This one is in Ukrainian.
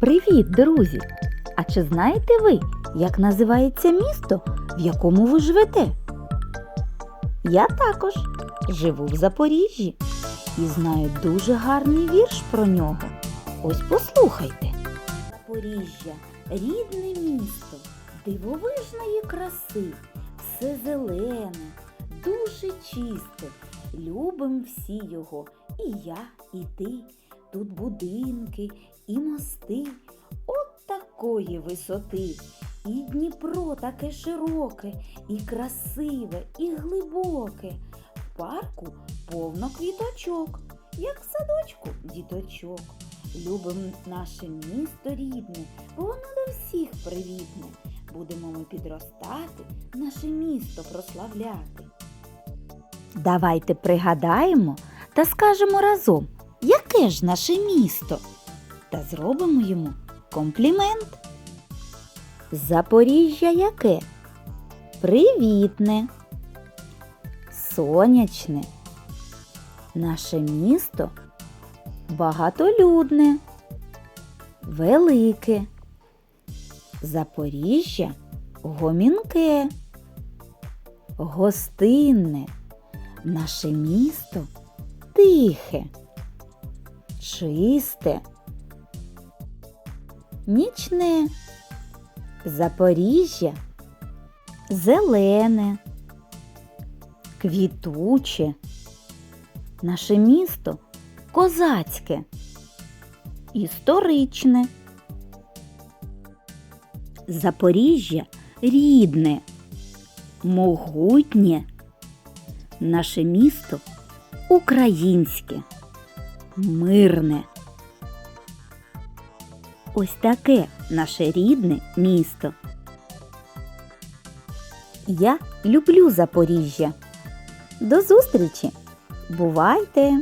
Привіт, друзі! А чи знаєте ви, як називається місто, в якому ви живете? Я також живу в Запоріжжі і знаю дуже гарний вірш про нього. Ось послухайте. Запоріжжя рідне місто, дивовижної краси, все зелене, дуже чисте. Любим всі його, і я, і ти. Тут будинки і мости от такої висоти. І Дніпро таке широке, і красиве, і глибоке. В парку повно квіточок, як в садочку діточок. Любим наше місто рідне, воно до всіх привітне. Будемо ми підростати, наше місто прославляти. Давайте пригадаємо та скажемо разом, яке ж наше місто, та зробимо йому комплімент. Запоріжжя яке? Привітне, сонячне. Наше місто багатолюдне, велике. Запоріжжя гомінке, гостинне. Наше місто тихе, чисте, нічне. Запоріжжя зелене, квітуче. Наше місто козацьке, історичне. Запоріжжя рідне, могутнє. Наше місто українське, мирне. Ось таке наше рідне місто. Я люблю Запоріжжя. До зустрічі! Бувайте!